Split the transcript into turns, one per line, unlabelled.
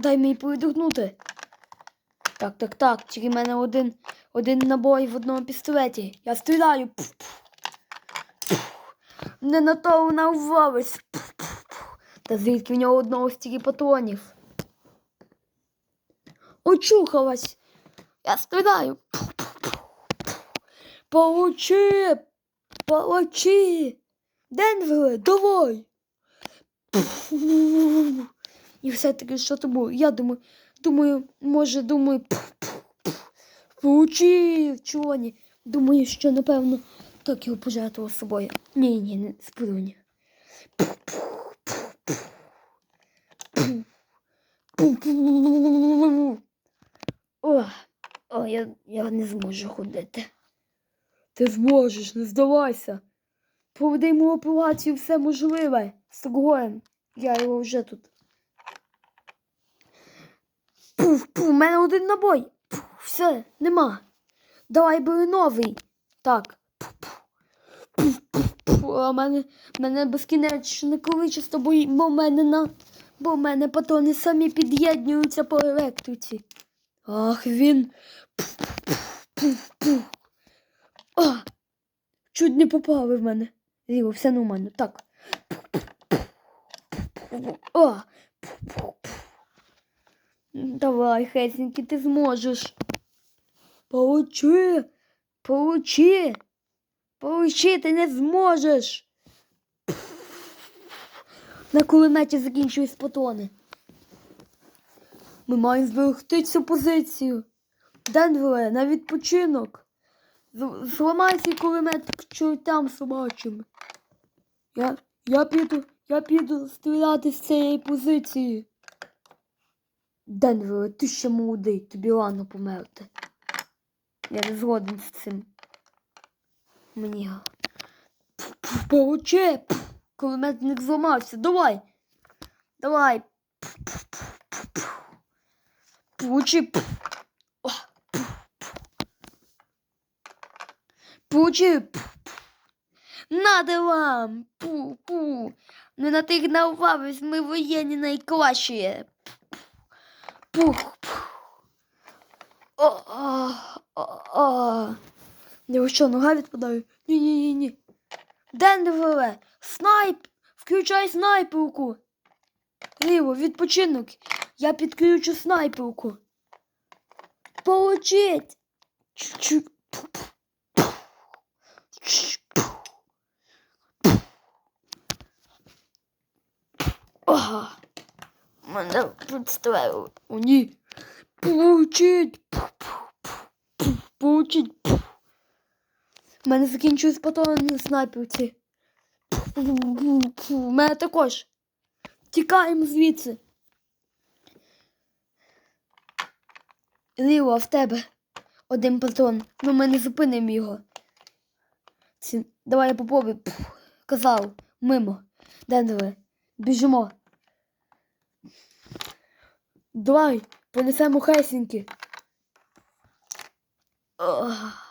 Дай мені передихнути. Так, так, так. Тільки в мене один, один набой в одному пістолеті. Я стріляю. Пф, пф. Пф. Не на то вона увалась. Та звідки в нього одного стільки патронів? Очухалась. Я стріляю. Пф, пф, пф. Получи! Получи! Денвере, давай! Пф. І все-таки що то було? Я думаю, думаю, може, думаю, получив, чого ні? Думаю, що напевно так його пожертвував собою. Ні, ні, не сподівання. О, о, я, я не зможу ходити. Ти зможеш, не здавайся. Проведемо операцію все можливе тобою. Я його вже тут. Пуф, пуф, у мене один набой. Пуф, все, нема. Давай бери новий. Так. Пуф, пуф. Пуф, пуф. А мене, в мене безкінечне количество, бо, бо в мене на. Бо в мене патрони самі під'єднуються по електриці. Ах, він. Пуф, пуф, пуф, пуф. А! Чуть не попали в мене. Ліво, все нормально. Так. О! Давай, Хесеньки, ти зможеш. Получи! Получи! Получи, ти не зможеш. На кулеметі закінчують патрони. Ми маємо зберегти цю позицію. Денвере, на відпочинок. Зламай цей кулемет к чортам собачим. Я, я піду, я піду стріляти з цієї позиції. Денвере, ти ще молодий, тобі рано померти. Я не згоден з цим. Мені. Получи! Кулеметник зламався. Давай! Давай! Получи! Получи! Надо вам! Пу, пу. Не на тих навбавись, ми воєнні найкращі. Пух, пух. О, о, о, о. Не що, нога відпадає? Ні, ні, ні, ні. Денвере, снайп! Включай снайперку. Ліво, відпочинок. Я підключу снайперку. Получить. Чу-чу. Ага. Мене підставили. О, ні. Получить. Получить. У мене закінчують патрони на снайперці. У мене також. Тікаємо звідси. Ліво, в тебе один патрон. Ну ми не зупинимо його. Ці... Давай я попробую. Казав, мимо. Денвере, біжимо. Давай, понесемо Хельсінки. Ох.